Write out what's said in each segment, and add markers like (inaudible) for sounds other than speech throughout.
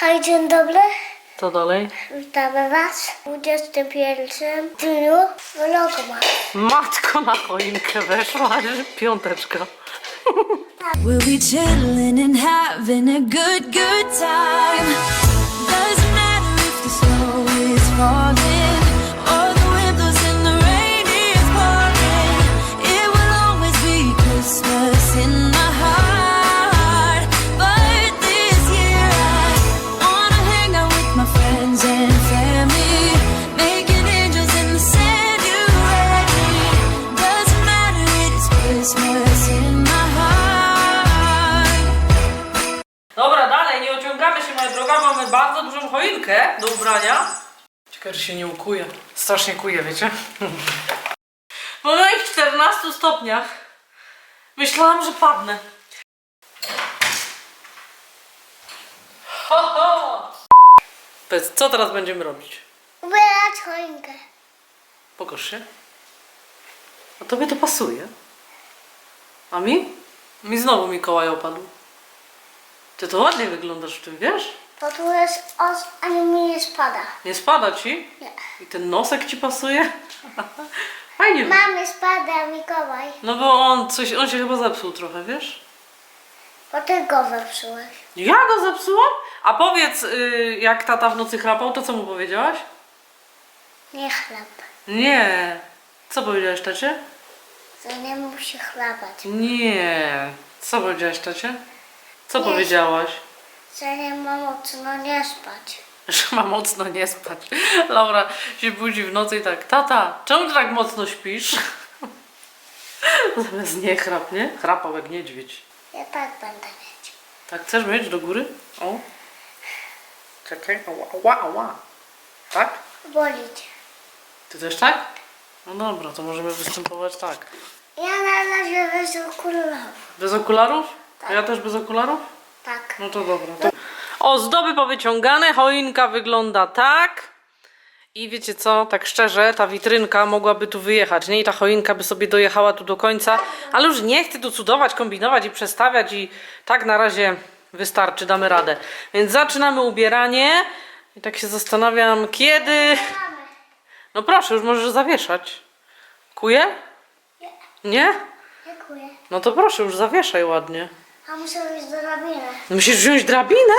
Hej, dzień dobry. Co dalej? Witamy Was w 21 dniu vlogu. Matko na choinkę weszła, piąteczka. We'll be chilling and having a good, good time. Doesn't matter if the snow is falling do ubrania. Ciekawe, że się nie ukuje. Strasznie kuje, wiecie? Po moich 14 stopniach myślałam, że padnę. Ho, co teraz będziemy robić? Ubierać choinkę. Pokaż się. A tobie to pasuje. A mi? Mi znowu Mikołaj opadł. Ty to ładnie wyglądasz w tym, wiesz? Bo tu jest os, ani mi nie spada. Nie spada ci? Nie. I ten nosek ci pasuje? (laughs) Fajnie. Mamy spada, Mikołaj. No bo on coś, on się chyba zepsuł trochę, wiesz? Bo ty go wepsułeś. Ja go zepsułam? A powiedz, y, jak tata w nocy chrapał, to co mu powiedziałaś? Nie chleb. Nie. Co powiedziałaś tacie? To nie musi chlapać. Nie. Co powiedziałaś tacie? Co Nie. powiedziałaś? Że nie ma mocno nie spać. (laughs) Że ma mocno nie spać. Laura się budzi w nocy i tak, tata, czemu ty tak mocno śpisz? (laughs) Zamiast nie chrap, nie? Chrapał jak niedźwiedź. Ja tak będę mieć. Tak, chcesz mieć do góry? O. Czekaj, ała, ała, ała. Tak? Boli cię. Ty też tak? No dobra, to możemy występować tak. Ja na razie wezmę okularów. Bez okularów? A ja też bez okularów? Tak. No to dobra. To... Ozdoby powyciągane, choinka wygląda tak. I wiecie co, tak szczerze, ta witrynka mogłaby tu wyjechać, nie? I ta choinka by sobie dojechała tu do końca, ale już nie chcę tu cudować, kombinować i przestawiać i tak na razie wystarczy, damy radę. Więc zaczynamy ubieranie i tak się zastanawiam, kiedy... No proszę, już możesz zawieszać. Kuje? Nie. Nie? Dziękuję. No to proszę, już zawieszaj ładnie. A muszę iść do rabiny. Musisz wziąć drabinę?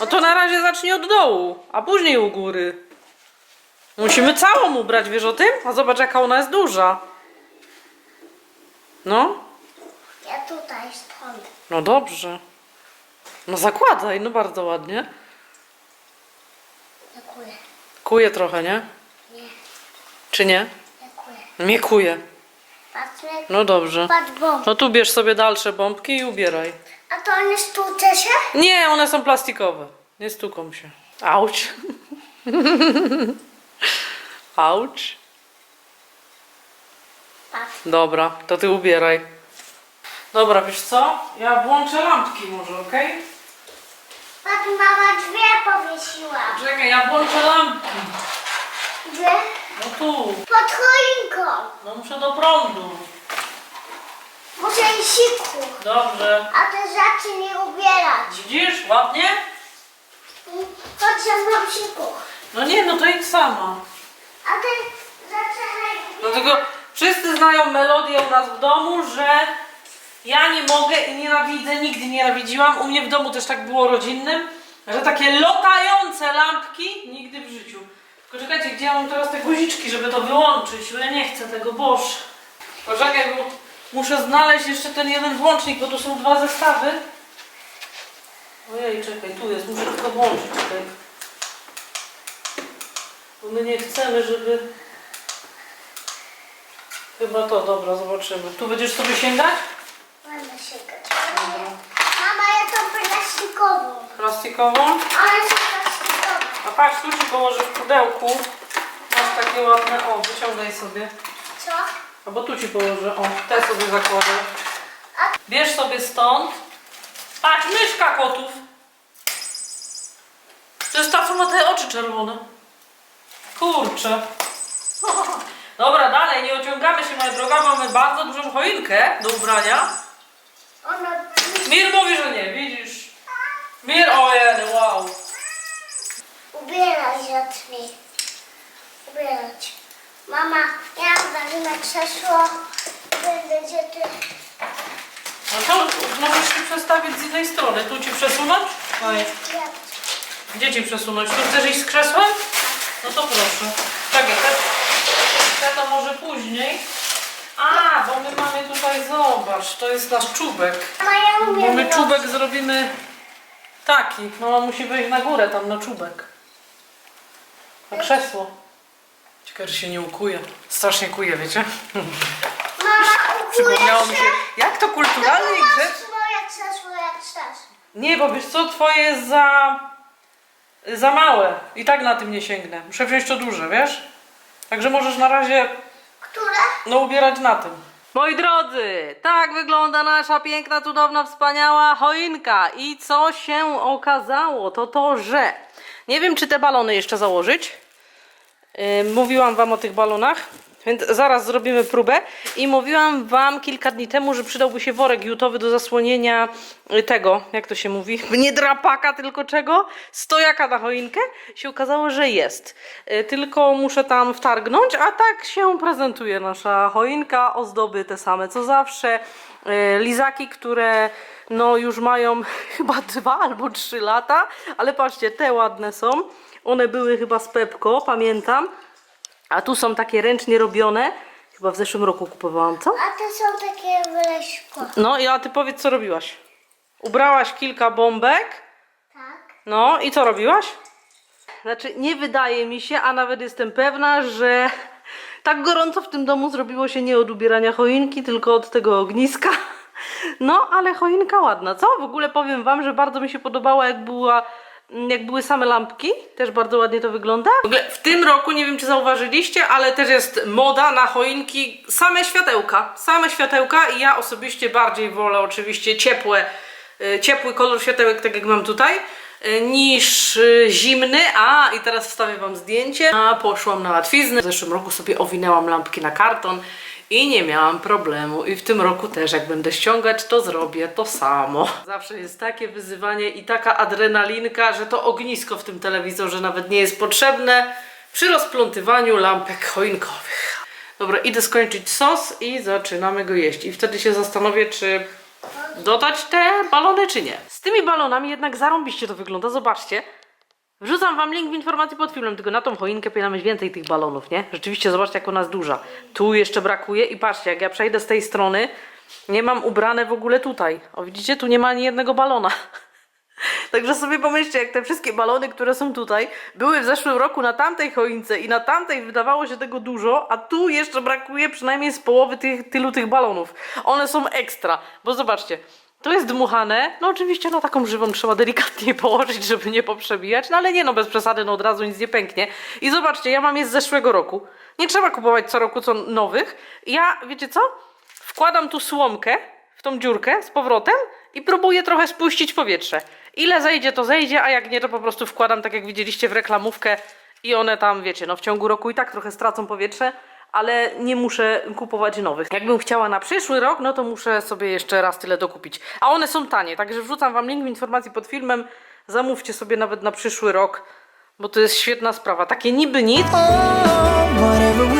No to na razie zacznij od dołu, a później u góry. Musimy całą ubrać, wiesz o tym? A zobacz jaka ona jest duża. No, Ja tutaj stąd. no dobrze. No zakładaj, no bardzo ładnie. Dziękuję. Kuje trochę, nie? Nie. Czy nie? Dziękuję. Nie kuje. Patrz, No dobrze. patrz. No tu bierz sobie dalsze bombki i ubieraj. A to nie stłucze się? Nie, one są plastikowe. Nie stuką się. Auć. (laughs) Auć. Patrz. Dobra, to ty ubieraj. Dobra, wiesz co? Ja włączę lampki może, okej? Patrz, mama drzwi powiesiła. Czekaj, ja włączę lampki. Gdzie? No tu. Pod choinką. No muszę do prądu. Muszę iść siku. Dobrze. A te rzeczy nie ubierać. Widzisz? Ładnie? Chodź ze mną siku. No nie, no to idź sama. A te rzeczy nie Dlatego wszyscy znają melodię u nas w domu, że ja nie mogę i nienawidzę, nigdy nie nienawidziłam. U mnie w domu też tak było rodzinnym, że takie lotające lampki nigdy w życiu. Tylko czekajcie, gdzie ja mam teraz te guziczki, żeby to wyłączyć, bo ja nie chcę tego, boż. Poczekaj, bo muszę znaleźć jeszcze ten jeden włącznik, bo tu są dwa zestawy. Ojej, czekaj, tu jest, muszę tylko włączyć tutaj. Bo my nie chcemy, żeby... Chyba to, dobra, zobaczymy. Tu będziesz sobie sięgać? Będę sięgać. Mama, ja tą plastikową. Plastikową? One są plastikowe. A patrz, tu ci położę w pudełku. Masz takie ładne, o, wyciągaj sobie. Co? Albo tu ci położę, o, te sobie zakładę. Bierz sobie stąd. Patrz, myszka kotów. To jest ta, co ma te oczy czerwone. Kurczę. (laughs) Dobra, dalej, nie ociągamy się, moja droga. Mamy bardzo dużą choinkę do ubrania. Mir mówi, że nie, widzisz? Mir, ojej, wow. zacznij ubierać. Mama, ja wezmę krzesło, będziecie ty. No to możesz się przestawić z innej strony. Tu ci przesunąć? Oj. Gdzie ci przesunąć? Tu chcesz iść z krzesłem? No to proszę. Czekaj, te, te to może później. A, bo my mamy tutaj, zobacz, to jest nasz czubek. Mama, ja Bo umiem my czubek zrobimy taki. Mama musi wejść na górę, tam na czubek. Na krzesło. Ciekawe, że się nie ukuje. Strasznie kuje, wiecie? Mama, Przypomniało mi się, jak to kulturalnie i Masz grzecznie. moje krzesło jak chcesz. Nie, bo wiesz co, twoje jest za, za małe. I tak na tym nie sięgnę. Muszę wziąć to duże, wiesz? Także możesz na razie Które? no ubierać na tym. Moi drodzy, tak wygląda nasza piękna, cudowna, wspaniała choinka. I co się okazało, to to, że nie wiem, czy te balony jeszcze założyć. Yy, mówiłam wam o tych balonach, więc zaraz zrobimy próbę. I mówiłam wam kilka dni temu, że przydałby się worek jutowy do zasłonienia y, tego, jak to się mówi, (laughs) nie drapaka, tylko czego? Stojaka na choinkę. Się okazało, że jest. Y, Tylko muszę tam wtargnąć, a tak się prezentuje nasza choinka. Ozdoby te same co zawsze. Y, Lizaki, które no już mają (laughs) chyba dwa albo trzy lata, ale patrzcie, te ładne są. One były chyba z Pepko, pamiętam. A tu są takie ręcznie robione. Chyba w zeszłym roku kupowałam, co? A te są takie wyleśko. No i a ty powiedz, co robiłaś? Ubrałaś kilka bombek. Tak. No i co robiłaś? Znaczy, nie wydaje mi się, a nawet jestem pewna, że tak gorąco w tym domu zrobiło się nie od ubierania choinki, tylko od tego ogniska. No, ale choinka ładna, co? W ogóle powiem wam, że bardzo mi się podobała, jak była jak były same lampki, też bardzo ładnie to wygląda. W ogóle w tym roku, nie wiem czy zauważyliście, ale też jest moda na choinki, same światełka, same światełka i ja osobiście bardziej wolę oczywiście ciepłe, y, ciepły kolor światełek, tak jak mam tutaj, y, niż y, zimny, a i teraz wstawię wam zdjęcie, a poszłam na łatwiznę. W zeszłym roku sobie owinęłam lampki na karton i nie miałam problemu. I w tym roku też, jak będę ściągać, to zrobię to samo. Zawsze jest takie wyzywanie i taka adrenalinka, że to ognisko w tym telewizorze nawet nie jest potrzebne przy rozplątywaniu lampek choinkowych. Dobra, idę skończyć sos i zaczynamy go jeść. I wtedy się zastanowię, czy dodać te balony, czy nie. Z tymi balonami jednak zarąbiście to wygląda, zobaczcie. Wrzucam wam link w informacji pod filmem, tylko na tą choinkę powinna mieć więcej tych balonów, nie? Rzeczywiście, zobaczcie jak ona jest duża. Tu jeszcze brakuje i patrzcie, jak ja przejdę z tej strony, nie mam ubrane w ogóle tutaj. O widzicie, tu nie ma ani jednego balona. (laughs) Także sobie pomyślcie, jak te wszystkie balony, które są tutaj, były w zeszłym roku na tamtej choince i na tamtej wydawało się tego dużo, a tu jeszcze brakuje przynajmniej z połowy tych, tylu tych balonów. One są ekstra, bo zobaczcie, to jest dmuchane, no oczywiście na taką żywą trzeba delikatnie (laughs) położyć, żeby nie poprzebijać, no ale nie no, bez przesady, no od razu nic nie pęknie. I zobaczcie, ja mam je z zeszłego roku. Nie trzeba kupować co roku co nowych. Ja, wiecie co? Wkładam tu słomkę w tą dziurkę z powrotem i próbuję trochę spuścić powietrze. Ile zejdzie, to zejdzie, a jak nie, to po prostu wkładam, tak jak widzieliście w reklamówkę i one tam, wiecie, no w ciągu roku i tak trochę stracą powietrze, ale nie muszę kupować nowych. Jakbym chciała na przyszły rok, no to muszę sobie jeszcze raz tyle dokupić. A one są tanie, także wrzucam wam link w informacji pod filmem. Zamówcie sobie nawet na przyszły rok, bo to jest świetna sprawa. Takie niby nic, Whatever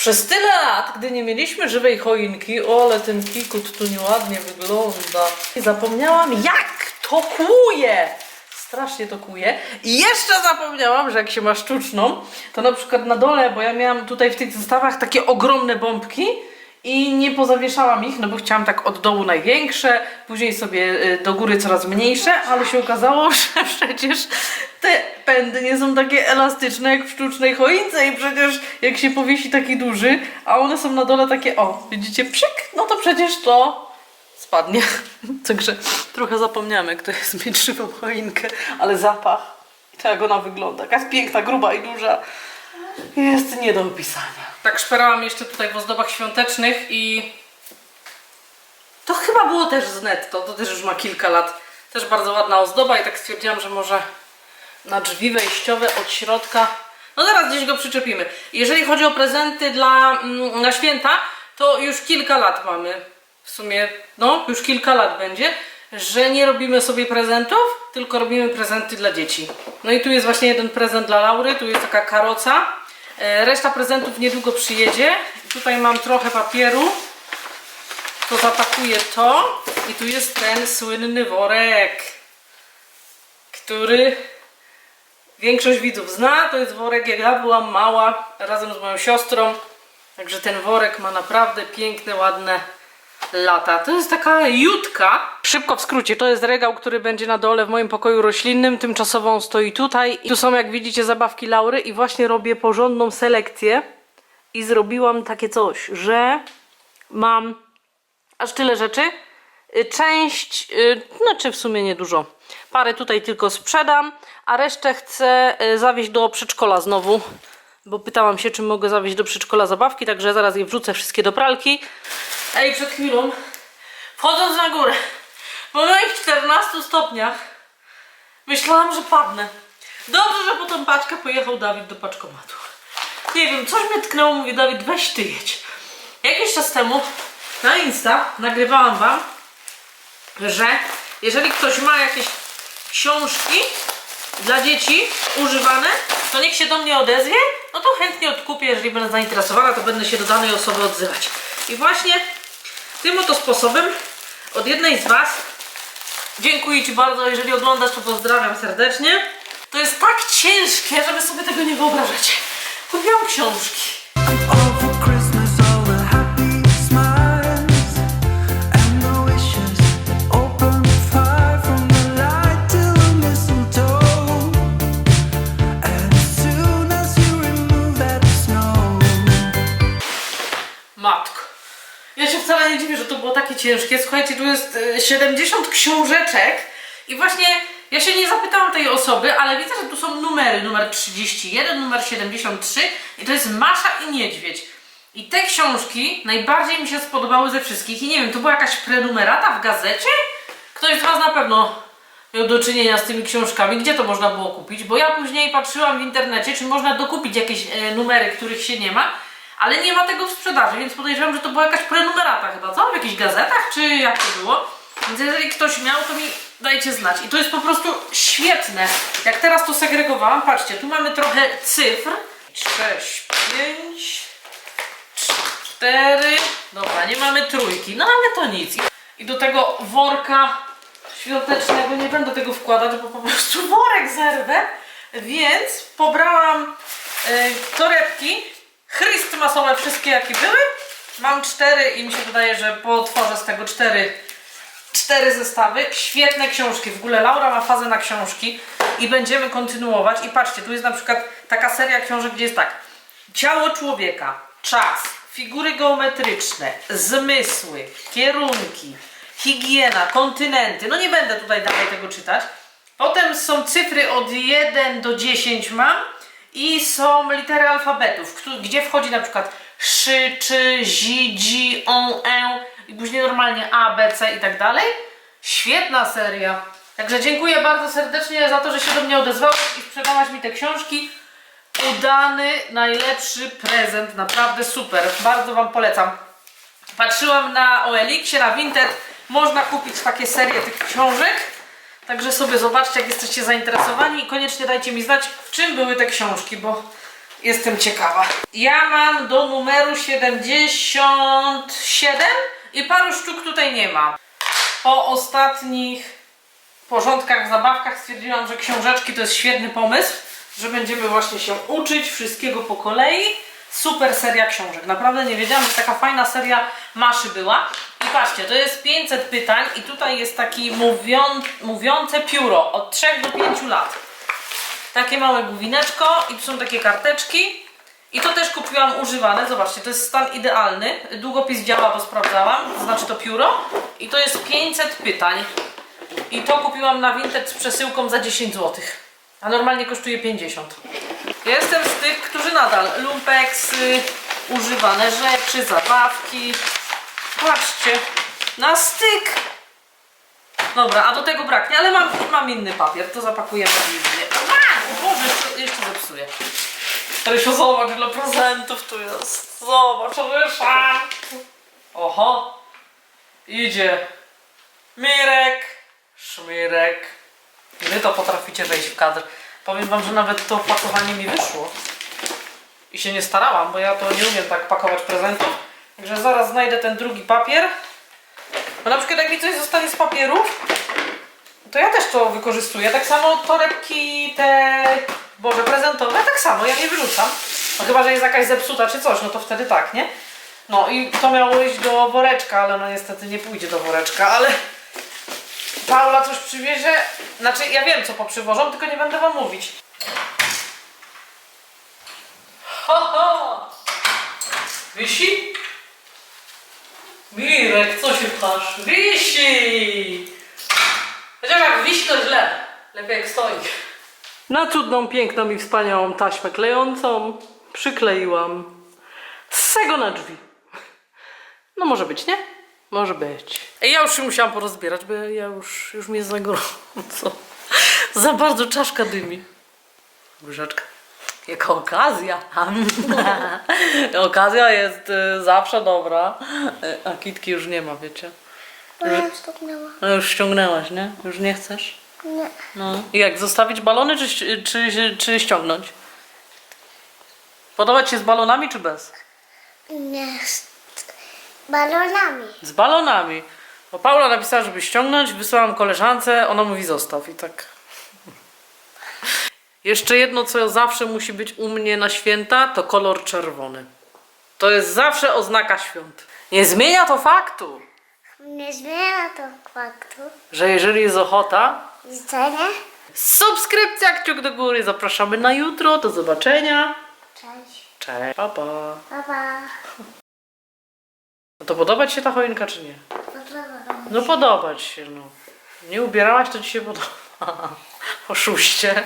Przez tyle lat, gdy nie mieliśmy żywej choinki, o, ale ten kikut tu nieładnie wygląda. I zapomniałam, jak to kłuje! Strasznie to kłuje. I jeszcze zapomniałam, że jak się ma sztuczną, to na przykład na dole, bo ja miałam tutaj w tych zestawach takie ogromne bombki i nie pozawieszałam ich, no bo chciałam tak od dołu największe, później sobie y, do góry coraz mniejsze, ale się okazało, (laughs) że przecież te pędy nie są takie elastyczne jak w sztucznej choince i przecież jak się powiesi taki duży, a one są na dole takie, o, widzicie, pszyk, no to przecież to spadnie. (laughs) Także trochę zapomniałam, jak to jest mieć żywą choinkę, ale zapach i to jak ona wygląda, jaka jest piękna, gruba i duża, jest nie do opisania. Tak szperałam jeszcze tutaj w ozdobach świątecznych i to chyba było też z netto, to też już ma kilka lat. Też bardzo ładna ozdoba i tak stwierdziłam, że może na drzwi wejściowe od środka. No zaraz gdzieś go przyczepimy. Jeżeli chodzi o prezenty dla, mm, na święta, to już kilka lat mamy. W sumie, no, już kilka lat będzie, że nie robimy sobie prezentów, tylko robimy prezenty dla dzieci. No i tu jest właśnie jeden prezent dla Laury, tu jest taka karoca. E, Reszta prezentów niedługo przyjedzie. Tutaj mam trochę papieru. To zapakuję to. I tu jest ten słynny worek, który większość widzów zna. To jest worek, jak ja byłam mała, razem z moją siostrą. Także ten worek ma naprawdę piękne, ładne lata. To jest taka jutka. Szybko w skrócie, to jest regał, który będzie na dole w moim pokoju roślinnym. Tymczasowo on stoi tutaj. I tu są, jak widzicie, zabawki Laury i właśnie robię porządną selekcję. I zrobiłam takie coś, że mam aż tyle rzeczy. Y, Część, y, znaczy w sumie niedużo. Parę tutaj tylko sprzedam, a resztę chcę y, zawieźć do przedszkola znowu. Bo pytałam się, czy mogę zawieźć do przedszkola zabawki, także zaraz je wrzucę wszystkie do pralki. Ej, przed chwilą, wchodząc na górę, po moich 14 stopniach, myślałam, że padnę. Dobrze, że po tą paczkę pojechał Dawid do paczkomatu. Nie wiem, coś mnie tknęło, mówi Dawid, weź ty jedź. Jakiś czas temu na Insta nagrywałam Wam, że jeżeli ktoś ma jakieś książki dla dzieci używane, to niech się do mnie odezwie, no to chętnie odkupię, jeżeli będę zainteresowana, to będę się do danej osoby odzywać. I właśnie tym oto sposobem od jednej z Was dziękuję Ci bardzo, jeżeli oglądasz, to pozdrawiam serdecznie. To jest tak ciężkie, żeby sobie tego nie wyobrażacie. Kupiłam książki. Było takie ciężkie. Słuchajcie, tu jest e, 70 książeczek i właśnie ja się nie zapytałam tej osoby, ale widzę, że tu są numery. Numer 31, numer 73 i to jest Masza i Niedźwiedź. I te książki najbardziej mi się spodobały ze wszystkich. I nie wiem, to była jakaś prenumerata w gazecie? Ktoś z Was na pewno miał do czynienia z tymi książkami. Gdzie to można było kupić? Bo ja później patrzyłam w internecie, czy można dokupić jakieś e, numery, których się nie ma. Ale nie ma tego w sprzedaży, więc podejrzewam, że to była jakaś prenumerata chyba, co? W jakichś gazetach, czy jak to było? Więc jeżeli ktoś miał, to mi dajcie znać. I to jest po prostu świetne. Jak teraz to segregowałam, patrzcie, tu mamy trochę cyfr. 6, 5, 4, dobra, nie mamy trójki, no ale to nic. I do tego worka świątecznego nie będę tego wkładać, bo po prostu worek zerwę. Więc pobrałam e, torebki Chrystmasowe wszystkie jakie były. Mam cztery i mi się wydaje, że potworzę z tego cztery, cztery zestawy. Świetne książki. W ogóle Laura ma fazę na książki i będziemy kontynuować. I patrzcie, tu jest na przykład taka seria książek, gdzie jest tak. Ciało człowieka, czas, figury geometryczne, zmysły, kierunki, higiena, kontynenty. No nie będę tutaj dalej tego czytać. Potem są cyfry od 1 do 10 mam i są litery alfabetów, gdzie wchodzi na przykład szy, czy, zi, dzi, on, e i później normalnie a, b, c i tak dalej. Świetna seria. Także dziękuję bardzo serdecznie za to, że się do mnie odezwałeś i sprzedałaś mi te książki. Udany, najlepszy prezent, naprawdę super. Bardzo Wam polecam. Patrzyłam na OLX, na Vinted. Można kupić takie serie tych książek. Także sobie zobaczcie, jak jesteście zainteresowani i koniecznie dajcie mi znać, w czym były te książki, bo jestem ciekawa. Ja mam do numeru 77 i paru sztuk tutaj nie ma. Po ostatnich porządkach, zabawkach stwierdziłam, że książeczki to jest świetny pomysł, że będziemy właśnie się uczyć wszystkiego po kolei. Super seria książek. Naprawdę nie wiedziałam, że taka fajna seria maszy była. I patrzcie, to jest 500 pytań i tutaj jest taki mówią, mówiące pióro od 3 do 5 lat. Takie małe główineczko i tu są takie karteczki. I to też kupiłam używane, zobaczcie, to jest stan idealny. Długopis działa, bo sprawdzałam, znaczy to pióro. I to jest 500 pytań. I to kupiłam na Vinted z przesyłką za 10 zł. A normalnie kosztuje 50. Jestem z tych, którzy nadal lumpeksy, używane rzeczy, zabawki. Patrzcie, na styk. Dobra, a do tego braknie, ale mam, mam inny papier, to zapakujemy. A, o Boże, jeszcze, jeszcze zepsuję. Rysiu, zobacz ile prezentów tu jest. Zobacz, Ryszard. Oho. Idzie. Mirek. Szmirek. Wy to potraficie wejść w kadr. Powiem wam, że nawet to pakowanie mi wyszło. I się nie starałam, bo ja to nie umiem tak pakować prezentów. Także zaraz znajdę ten drugi papier. Bo na przykład jak mi coś zostanie z papierów, to ja też to wykorzystuję. Tak samo torebki te, boże, prezentowe, tak samo, ja je wyrzucam. No chyba, że jest jakaś zepsuta czy coś, no to wtedy tak, nie? No i to miało iść do woreczka, ale no niestety nie pójdzie do woreczka, ale Paula coś przywiezie. Znaczy, ja wiem co poprzywożą, tylko nie będę wam mówić. Ho, ho! Wisi? Mirek, co się pchasz? Wisi! Chociaż jak wisi, to źle. Lepiej jak stoi. Na cudną, piękną i wspaniałą taśmę klejącą przykleiłam sego na drzwi. No może być, nie? Może być. Ja już się musiałam porozbierać, bo ja już, już mi jest za gorąco. (laughs) Za bardzo czaszka dymi. Łyżeczka. Jaka okazja. (laughs) okazja jest y, zawsze dobra. Y, a kitki już nie ma, wiecie. Bo ja stuknęła. No już ściągnęłaś, nie? Już nie chcesz? Nie. No. I jak, zostawić balony czy, ści- czy, czy ściągnąć? Podobać się z balonami czy bez? Nie. Z Balonami. Z balonami. Bo Paula napisała, żeby ściągnąć, wysłałam koleżance, ona mówi zostaw i tak. Jeszcze jedno, co zawsze musi być u mnie na święta, to kolor czerwony. To jest zawsze oznaka świąt. Nie zmienia to faktu, Nie zmienia to faktu. że jeżeli jest ochota, Widzenie. subskrypcja, kciuk do góry, zapraszamy na jutro, do zobaczenia. Cześć. Cześć, pa pa. Pa, pa. No to podobać się ta choinka, czy nie? Podoba No podobać się, no. Nie ubierałaś, to ci się podoba. (laughs) Oszuście.